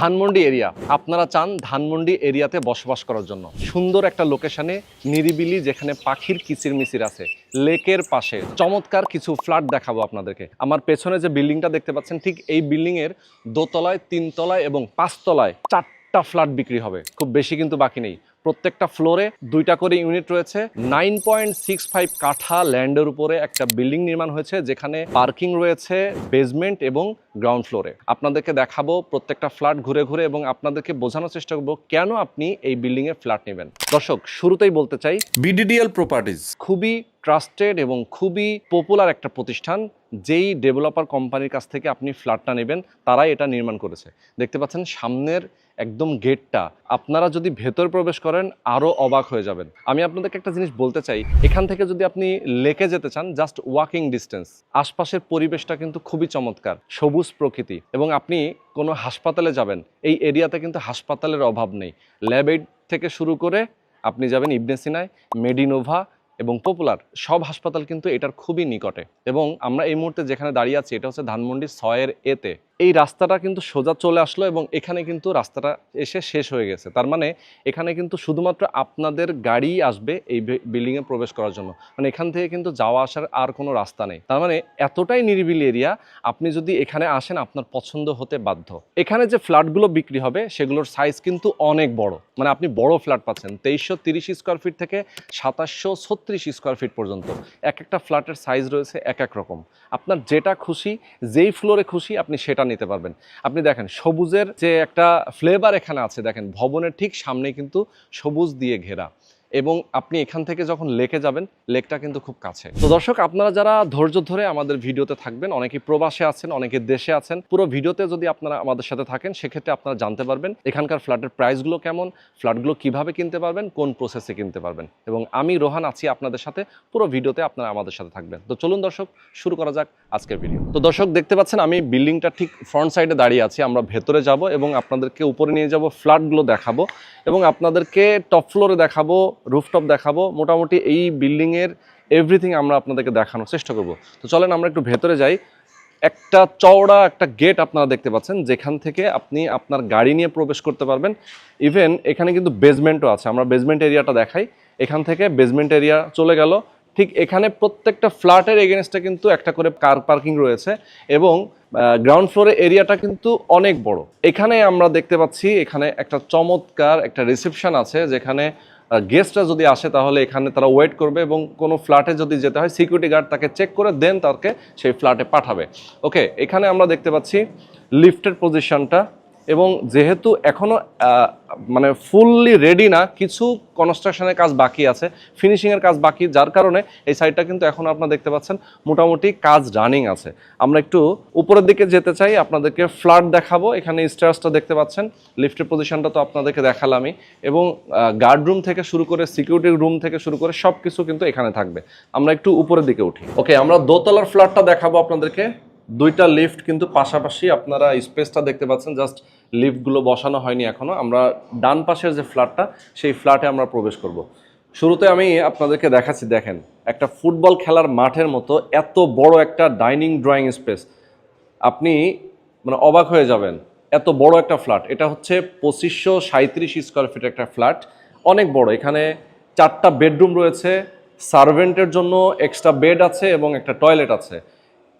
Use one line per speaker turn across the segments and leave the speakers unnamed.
Dhanmondi area. আপনারা চান ধানমন্ডি এরিয়াতে বসবাস করার জন্য। সুন্দর একটা লোকেশনে নিরিবিলি যেখানে পাখির কিচির মিচির আছে, লেকের পাশে। চমৎকার কিছু ফ্ল্যাট দেখাবো আপনাদেরকে। আমার পেছনে যে বিল্ডিংটা দেখতে পাচ্ছেন, ঠিক এই বিল্ডিং এর দোতলায়, তিনতলায় এবং পাঁচতলায় চারটা ফ্ল্যাট বিক্রি হবে। খুব বেশি কিন্তু বাকি নেই। প্রত্যেকটা ফ্লোরে দুইটা করে ইউনিট রয়েছে। নাইন পয়েন্ট সিক্স ফাইভ কাঠা ল্যান্ডের উপরে একটা বিল্ডিং নির্মাণ হয়েছে যেখানে পার্কিং রয়েছে বেসমেন্ট এবং গ্রাউন্ড ফ্লোরে আপনাদেরকে দেখাবো প্রত্যেকটা ফ্ল্যাট ঘুরে ঘুরে এবং আপনাদেরকে বোঝানোর চেষ্টা করব কেন আপনি এই বিল্ডিং এ ফ্ল্যাট নেবেন। দর্শক শুরুতেই বলতে চাই
বিডিডিএল প্রপার্টিজ
খুবই ট্রাস্টেড এবং খুবই পপুলার একটা প্রতিষ্ঠান, যেই ডেভেলপার কোম্পানির কাছ থেকে আপনি ফ্ল্যাটটা নেবেন, তারাই এটা নির্মাণ করেছে। দেখতে পাচ্ছেন সামনের একদম গেটটা আপনারা যদি ভেতর প্রবেশ করেন আরও অবাক হয়ে যাবেন। আমি আপনাদেরকে একটা জিনিস বলতে চাই, এখান থেকে যদি আপনি লেকে যেতে চান জাস্ট ওয়াকিং ডিস্টেন্স আশপাশের পরিবেশটা কিন্তু খুবই চমৎকার, সবুজ প্রকৃতি এবং আপনি কোনো হাসপাতালে যাবেন, এই এরিয়াতে কিন্তু হাসপাতালের অভাব নেই। ল্যাবেড থেকে শুরু করে আপনি যাবেন ইবনেসিনায় মেডিনোভা এবং পপুলার সব হাসপাতাল কিন্তু এটার খুবই নিকটে। এবং আমরা এই মুহূর্তে যেখানে দাঁড়িয়ে আছি, এটা হচ্ছে ধানমন্ডি ছয়ের এতে। এই রাস্তাটা কিন্তু সোজা চলে আসলো এবং এখানে কিন্তু রাস্তাটা এসে শেষ হয়ে গেছে। তার মানে এখানে কিন্তু শুধুমাত্র আপনাদের গাড়ি আসবে এই বিল্ডিংয়ে প্রবেশ করার জন্য। মানে এখান থেকে কিন্তু যাওয়া আসার আর কোনো রাস্তা নেই। তার মানে এতটাই নিরিবিলি এরিয়া আপনি যদি এখানে আসেন, আপনার পছন্দ হতে বাধ্য। এখানে যে ফ্ল্যাটগুলো বিক্রি হবে, সেগুলোর সাইজ কিন্তু অনেক বড়। মানে আপনি বড় ফ্ল্যাট পাচ্ছেন। তেইশশো তিরিশ স্কোয়ার ফিট থেকে সাতাশশো ছত্রিশ স্কোয়ার ফিট পর্যন্ত। এক একটা ফ্ল্যাটের সাইজ রয়েছে এক এক রকম। আপনার যেটা খুশি, যেই ফ্লোরে খুশি, আপনি সেটা নিতে পারবেন। আপনি দেখেন, সবুজের যে একটা ফ্লেভার এখানে আছে, দেখেন, ভবনের ঠিক সামনে কিন্তু সবুজ দিয়ে ঘেরা। এবং আপনি এখান থেকে যখন লেকে যাবেন, লেকটা কিন্তু খুব কাছে। তো দর্শক, আপনারা যারা ধৈর্য ধরে আমাদের ভিডিওতে থাকবেন অনেকে প্রবাসে আছেন অনেকে দেশে আছেন, পুরো ভিডিওতে যদি আপনারা আমাদের সাথে থাকেন, সেক্ষেত্রে আপনারা জানতে পারবেন এখানকার ফ্ল্যাটের প্রাইসগুলো কেমন, ফ্ল্যাটগুলো কীভাবে কিনতে পারবেন, কোন প্রসেসে কিনতে পারবেন। এবং আমি রোহান আছি আপনাদের সাথে, পুরো ভিডিওতে আপনারা আমাদের সাথে থাকবেন। তো চলুন দর্শক, শুরু করা যাক আজকের ভিডিও তো দর্শক, দেখতে পাচ্ছেন আমি বিল্ডিংটা ঠিক ফ্রন্ট সাইডে দাঁড়িয়ে আছি, আমরা ভেতরে যাব এবং আপনাদেরকে উপরে নিয়ে যাব, ফ্ল্যাটগুলো দেখাবো এবং আপনাদেরকে টপ ফ্লোরে দেখাবো রুফটপ দেখাবো। মোটামুটি এই বিল্ডিংয়ের এভরিথিং আমরা আপনাদেরকে দেখানোর চেষ্টা করব। তো চলেন আমরা একটু ভেতরে যাই। একটা চওড়া একটা গেট আপনারা দেখতে পাচ্ছেন, যেখান থেকে আপনি আপনার গাড়ি নিয়ে প্রবেশ করতে পারবেন। ইভেন এখানে কিন্তু বেসমেন্টও আছে। আমরা বেসমেন্ট এরিয়াটা দেখাই। এখান থেকে বেসমেন্ট এরিয়া চলে গেল। ঠিক এখানে প্রত্যেকটা ফ্ল্যাটের এগেনস্টে কিন্তু একটা করে কার পার্কিং রয়েছে এবং গ্রাউন্ড ফ্লোরের এরিয়াটা কিন্তু অনেক বড়। এখানে আমরা দেখতে পাচ্ছি, এখানে একটা চমৎকার একটা রিসেপশন আছে, যেখানে গেস্টরা যদি আসে তাহলে এখানে তারা ওয়েট করবে এবং কোনো ফ্ল্যাটে যদি যেতে হয় সিকিউরিটি গার্ড তাকে চেক করে দেন তাকে সেই ফ্ল্যাটে পাঠাবে। ওকে এখানে আমরা দেখতে পাচ্ছি লিফটের পজিশনটা এবং যেহেতু এখনও মানে ফুললি রেডি না, কিছু কনস্ট্রাকশনের কাজ বাকি আছে ফিনিশিংয়ের কাজ বাকি, যার কারণে এই সাইডটা কিন্তু এখন আপনারা দেখতে পাচ্ছেন মোটামুটি কাজ রানিং আছে। আমরা একটু উপরের দিকে যেতে চাই, আপনাদেরকে ফ্ল্যাট দেখাবো, এখানে স্টেয়ার্সটা দেখতে পাচ্ছেন লিফটের পজিশনটা তো আপনাদেরকে দেখালামই, এবং গার্ড রুম থেকে শুরু করে সিকিউরিটি রুম থেকে শুরু করে সব কিছু কিন্তু এখানে থাকবে। আমরা একটু উপরের দিকে উঠি। ওকে আমরা দোতলার ফ্ল্যাটটা দেখাবো আপনাদেরকে। দুইটা লিফট কিন্তু পাশাপাশি আপনারা স্পেসটা দেখতে পাচ্ছেন জাস্ট লিফটগুলো বসানো হয়নি এখনও আমরা ডান পাশের যে ফ্ল্যাটটা, সেই ফ্ল্যাটে আমরা প্রবেশ করব। শুরুতে আমি আপনাদেরকে দেখাচ্ছি, দেখেন, একটা ফুটবল খেলার মাঠের মতো এত বড় একটা ডাইনিং ড্রয়িং স্পেস। আপনি মানে অবাক হয়ে যাবেন, এত বড় একটা ফ্ল্যাট। এটা হচ্ছে পঁচিশশো সাঁত্রিশ স্কোয়ার ফিট একটা ফ্ল্যাট, অনেক বড়। এখানে চারটা বেডরুম রয়েছে, সার্ভেন্টের জন্য এক্সট্রা বেড আছে এবং একটা টয়লেট আছে।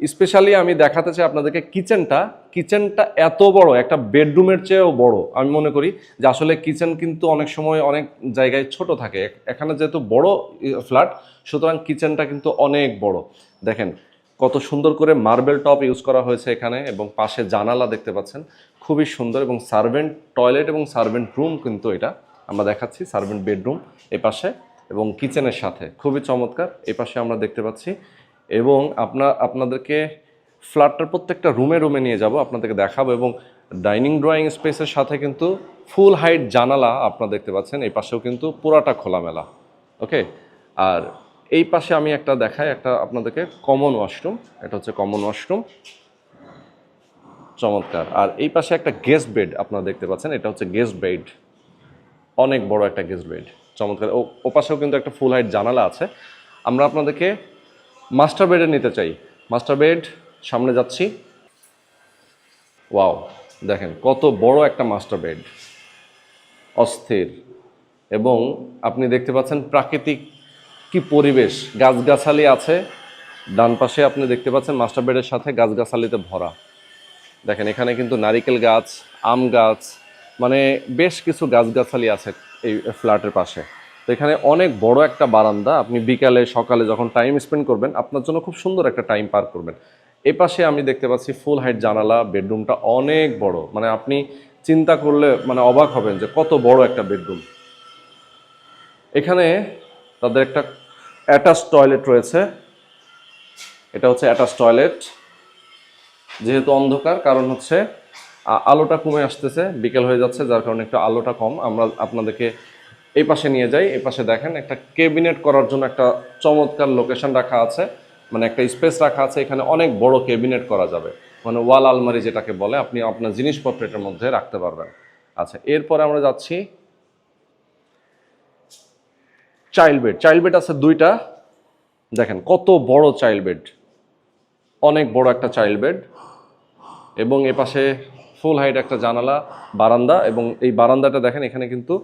স্পেশালি আমি দেখাতে চাই আপনাদেরকে কিচেনটা কিচেনটা এত বড়, একটা বেডরুমের চেয়েও বড়। আমি মনে করি যে আসলে কিচেন কিন্তু অনেক সময় অনেক জায়গায় ছোট থাকে। এখানে যেহেতু বড় ফ্ল্যাট সুতরাং কিচেনটা কিন্তু অনেক বড়। দেখেন, কত সুন্দর করে মার্বেল টপ ইউজ করা হয়েছে এখানে এবং পাশে জানালা দেখতে পাচ্ছেন। খুবই সুন্দর এবং সার্ভেন্ট টয়লেট এবং সার্ভেন্ট রুম কিন্তু এটা। আমরা দেখাচ্ছি সার্ভেন্ট বেডরুম এ পাশে এবং কিচেনের সাথে। খুবই চমৎকার। এ পাশে আমরা দেখতে পাচ্ছি এবং আপনার আপনাদেরকে ফ্ল্যাটটার প্রত্যেকটা রুমে রুমে নিয়ে যাব, আপনাদেরকে দেখাবো এবং ডাইনিং ড্রয়িং স্পেসের সাথে কিন্তু ফুল হাইট জানালা আপনারা দেখতে পাচ্ছেন, এই পাশেও কিন্তু পুরাটা খোলামেলা, ওকে? আর এই পাশে আমি একটা দেখাই, একটা আপনাদেরকে কমন ওয়াশরুম, এটা হচ্ছে কমন ওয়াশরুম। চমৎকার। আর এই পাশে একটা গেস্ট বেড আপনারা দেখতে পাচ্ছেন, এটা হচ্ছে গেস্ট বেড, অনেক বড় একটা গেস্ট বেড, চমৎকার। ও পাশেও কিন্তু একটা ফুল হাইট জানালা আছে। আমরা আপনাদেরকে মাস্টার বেডে নিতে চাই। মাস্টার বেড সামনে যাচ্ছি। ওয়াও দেখেন, কত বড় একটা মাস্টার বেড অস্থির। এবং আপনি দেখতে পাচ্ছেন প্রাকৃতিক কি পরিবেশ। গাছগাছালি আছে। ডান পাশে আপনি দেখতে পাচ্ছেন মাস্টার বেডের সাথে গাছগাছালিতে ভরা। দেখেন, এখানে কিন্তু নারিকেল গাছ, আম গাছ মানে বেশ কিছু গাছগাছালি আছে এই ফ্ল্যাটের পাশে। তো এখানে অনেক বড় একটা বারান্দা। আপনি বিকালে, সকালে যখন টাইম স্পেন্ড করবেন, আপনার জন্য খুব সুন্দর একটা টাইম পার করবেন। এ পাশে আমি দেখতে পাচ্ছি ফুল হাইট জানালা বেডরুমটা অনেক বড়। মানে আপনি চিন্তা করলে মানে অবাক হবেন যে কত বড় একটা বেডরুম এখানে তাদের একটা অ্যাটাচ টয়লেট রয়েছে। এটা হচ্ছে অ্যাটাচ টয়লেট যেহেতু অন্ধকার, কারণ হচ্ছে আলোটা কমে আসতেছে। বিকেল হয়ে যাচ্ছে, যার কারণে একটু আলোটা কম। আমরা আপনাদেরকে এই পাশে নিয়ে যাই, এই পাশে দেখেন একটা কেবিনেট করার জন্য একটা চমৎকার লোকেশন রাখা আছে মানে একটা স্পেস রাখা আছে, এখানে অনেক বড় কেবিনেট করা যাবে। মানে ওয়াল আলমারি যেটাকে বলে, আপনি আপনার জিনিসপত্র এটার মধ্যে রাখতে পারবেন। আচ্ছা এরপরে আমরা যাচ্ছি চাইল্ড বেড চাইল্ড বেড আছে দুইটা। দেখেন কত বড় চাইল্ড বেড অনেক বড় একটা চাইল্ড বেড এবং এ পাশে ফুল হাইট একটা জানালা, বারান্দা, এবং এই বারান্দাটা দেখেন, এখানে কিন্তু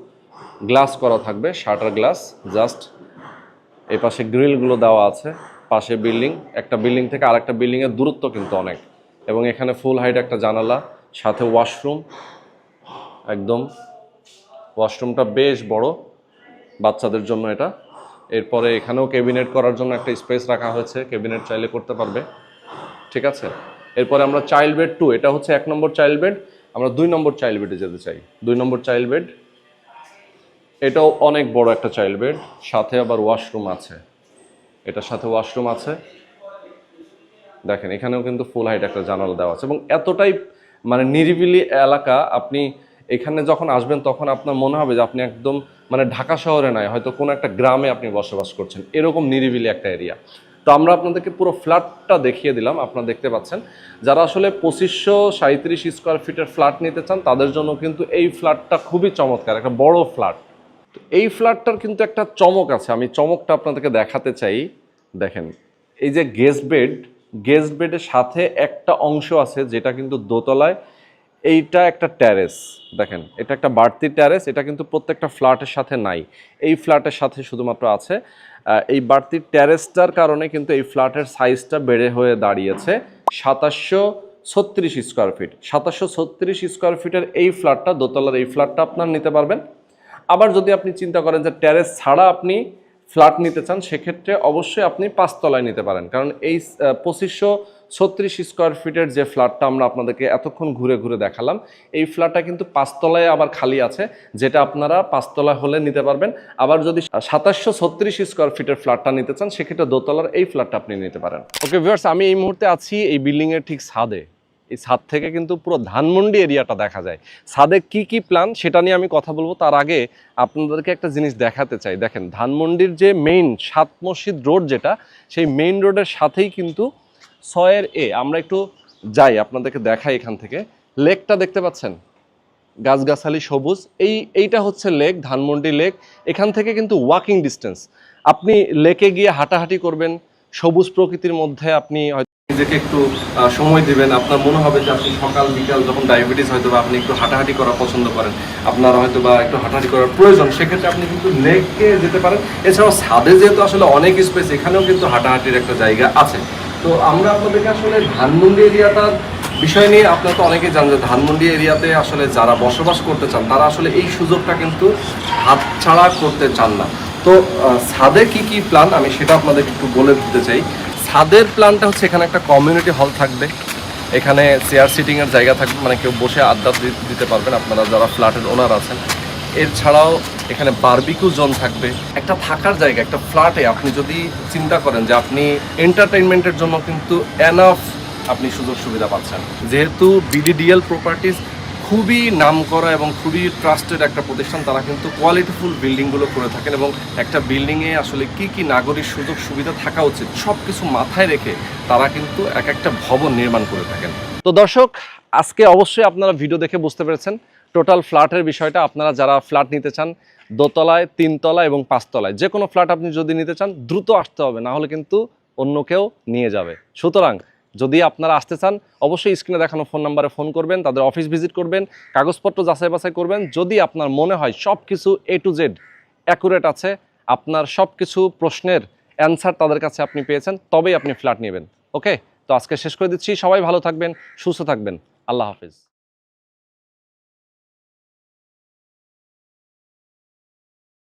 গ্লাস করা থাকবে, শাটার গ্লাস, জাস্ট এই পাশে গ্রিলগুলো দেওয়া আছে, পাশে বিল্ডিং, একটা বিল্ডিং থেকে আরেকটা বিল্ডিংয়ের দূরত্ব কিন্তু অনেক। এবং এখানে ফুল হাইট একটা জানালা, সাথে ওয়াশরুম একদম। ওয়াশরুমটা বেশ বড়, বাচ্চাদের জন্য এটা। এরপরে এখানেও ক্যাবিনেট করার জন্য একটা স্পেস রাখা হয়েছে ক্যাবিনেট চাইলে করতে পারবে। ঠিক আছে? এরপরে আমরা চাইল্ড বেড টু এটা হচ্ছে এক নম্বর চাইল্ড বেড আমরা দুই নম্বর চাইল্ড বেডে যেতে চাই। দুই নম্বর চাইল্ড বেড এটাও অনেক বড় একটা চাইল্ড বেড সাথে আবার ওয়াশরুম আছে। এটার সাথে ওয়াশরুম আছে। দেখেন, এখানেও কিন্তু ফুল হাইট একটা জানালা দেওয়া আছে। এবং এতটাই মানে নিরিবিলি এলাকা, আপনি এখানে যখন আসবেন, তখন আপনার মনে হবে যে আপনি একদম মানে ঢাকা শহরে নয়, হয়তো কোনো একটা গ্রামে আপনি বসবাস করছেন। এরকম নিরিবিলি একটা এরিয়া তো আমরা আপনাদেরকে পুরো ফ্ল্যাটটা দেখিয়ে দিলাম, আপনারা দেখতে পাচ্ছেন। যারা আসলে পঁচিশশো সাঁত্রিশ স্কোয়ার ফিটের ফ্ল্যাট নিতে চান, তাদের জন্য কিন্তু এই ফ্ল্যাটটা খুবই চমৎকার, একটা বড় ফ্ল্যাট তো এই ফ্ল্যাটটার কিন্তু একটা চমক আছে। আমি চমকটা আপনাদেরকে দেখাতে চাই। দেখেন, এই যে গেস্ট বেড, গেস্ট বেডের সাথে একটা অংশ আছে যেটা কিন্তু দোতলায়। এইটা একটা ট্যারেস দেখেন, এটা একটা বাড়তি ট্যারেস এটা কিন্তু প্রত্যেকটা ফ্ল্যাটের সাথে নাই। এই ফ্ল্যাটের সাথে শুধুমাত্র আছে এই বাড়তি ট্যারেসটার কারণে কিন্তু এই ফ্ল্যাটের সাইজটা বেড়ে হয়ে দাঁড়িয়েছে সাতাশশো ছত্রিশ স্কোয়ার ফিট সাতাশশো ছত্রিশ স্কোয়ার ফিটের এই ফ্ল্যাটটা, দোতলার এই ফ্ল্যাটটা আপনার নিতে পারবেন। আবার যদি আপনি চিন্তা করেন যে ট্যারেস ছাড়া আপনি ফ্ল্যাট নিতে চান, সেক্ষেত্রে অবশ্যই আপনি পাঁচতলায় নিতে পারেন। কারণ এই পঁচিশশো ছত্রিশ স্কোয়ার ফিটের যে ফ্ল্যাটটা আমরা আপনাদেরকে এতক্ষণ ঘুরে ঘুরে দেখালাম, এই ফ্ল্যাটটা কিন্তু পাঁচতলায় আবার খালি আছে, যেটা আপনারা পাঁচতলায় হলে নিতে পারবেন। আবার যদি সাতাশশো ছত্রিশ স্কোয়ার ফিটের ফ্ল্যাটটা নিতে চান, সেক্ষেত্রে দোতলার এই ফ্ল্যাটটা আপনি নিতে পারেন। ওকে ভিউয়ার্স আমি এই মুহূর্তে আছি এই বিল্ডিংয়ের ঠিক ছাদে। এই ছাদ থেকে কিন্তু পুরো ধানমন্ডি এরিয়াটা দেখা যায়। ছাদে কি কি প্ল্যান সেটা নিয়ে আমি কথা বলব। তার আগে আপনাদেরকে একটা জিনিস দেখাতে চাই। দেখেন, ধানমন্ডির যে মেইন সাত মসজিদ রোড যেটা, সেই মেইন রোডের সাথেই কিন্তু ছয়ের এ, আমরা একটু যাই, আপনাদেরকে দেখাই এখান থেকে। লেকটা দেখতে পাচ্ছেন? গাছগাছালি সবুজ। এই, এইটা হচ্ছে লেক, ধানমন্ডি লেক। এখান থেকে কিন্তু ওয়াকিং ডিস্টেন্স আপনি লেকে গিয়ে হাঁটাহাঁটি করবেন। সবুজ প্রকৃতির মধ্যে আপনি নিজেকে একটু সময় দিবেন। আপনার মনে হবে যে আপনি সকাল, বিকাল যখন ডায়াবেটিস হয়তো বা আপনি একটু হাঁটাহাঁটি করা পছন্দ করেন, আপনার হয়তো বা একটু হাঁটাহাঁটি করার প্রয়োজন, সেক্ষেত্রে আপনি কিন্তু লেকে যেতে পারেন। এছাড়াও ছাদে যেহেতু আসলে অনেক স্পেস এখানেও কিন্তু হাঁটাহাঁটির একটা জায়গা আছে। তো আমরা আপনাদেরকে আসলে ধানমন্ডি এরিয়াটার বিষয় নিয়ে আপনারা তো অনেকেই জানেন যে ধানমন্ডি এরিয়াতে আসলে যারা বসবাস করতে চান, তারা আসলে এই সুযোগটা কিন্তু হাতছাড়া করতে চান না। তো ছাদে কি কি প্ল্যান আমি সেটা আপনাদের একটু বলে দিতে চাই। ছাদের প্ল্যানটা হচ্ছে এখানে একটা কমিউনিটি হল থাকবে। এখানে চেয়ার সিটিং এর জায়গা থাকবে মানে কেউ বসে আড্ডা দিতে পারবেন আপনারা যারা ফ্ল্যাটের ওনার আছেন। এছাড়াও এখানে বারবিকিউ জোন থাকবে। একটা থাকার জায়গা, একটা ফ্ল্যাটে আপনি যদি চিন্তা করেন যে আপনি এন্টারটেইনমেন্টের জন্য কিন্তু এনাফ আপনি সুযোগ সুবিধা পাচ্ছেন। যেহেতু বিডিডিএল প্রপার্টিজ খুবই নামকরা এবং খুবই ট্রাস্টেড একটা প্রতিষ্ঠান। তারা কিন্তু কোয়ালিটিফুল বিল্ডিংগুলো করে থাকেন এবং একটা বিল্ডিংয়ে আসলে কি কি নাগরিক সুযোগ সুবিধা থাকা উচিত সব কিছু মাথায় রেখে তারা কিন্তু এক একটা ভবন নির্মাণ করে থাকেন। তো দর্শক, আজকে অবশ্যই আপনারা ভিডিও দেখে বুঝতে পেরেছেন টোটাল ফ্ল্যাটের বিষয়টা। আপনারা যারা ফ্ল্যাট নিতে চান, দোতলায় তিনতলা এবং পাঁচতলায়, যে কোনো ফ্ল্যাট আপনি যদি নিতে চান, দ্রুত আসতে হবে, না হলে কিন্তু অন্য কেউ নিয়ে যাবে। সুতরাং যদি আপনারা আসতে চান, অবশ্যই স্ক্রিনে দেখানো ফোন নাম্বারে ফোন করবেন, তাদের অফিস ভিজিট করবেন, কাগজপত্র যাচাই বাছাই করবেন। যদি আপনার মনে হয় সব কিছু এ টু জেড অ্যাকুরেট আছে, আপনার সব কিছু প্রশ্নের অ্যান্সার তাদের কাছে আপনি পেয়েছেন, তবেই আপনি ফ্ল্যাট নেবেন। ওকে তো আজকে শেষ করে দিচ্ছি। সবাই ভালো থাকবেন, সুস্থ থাকবেন। আল্লাহ হাফিজ।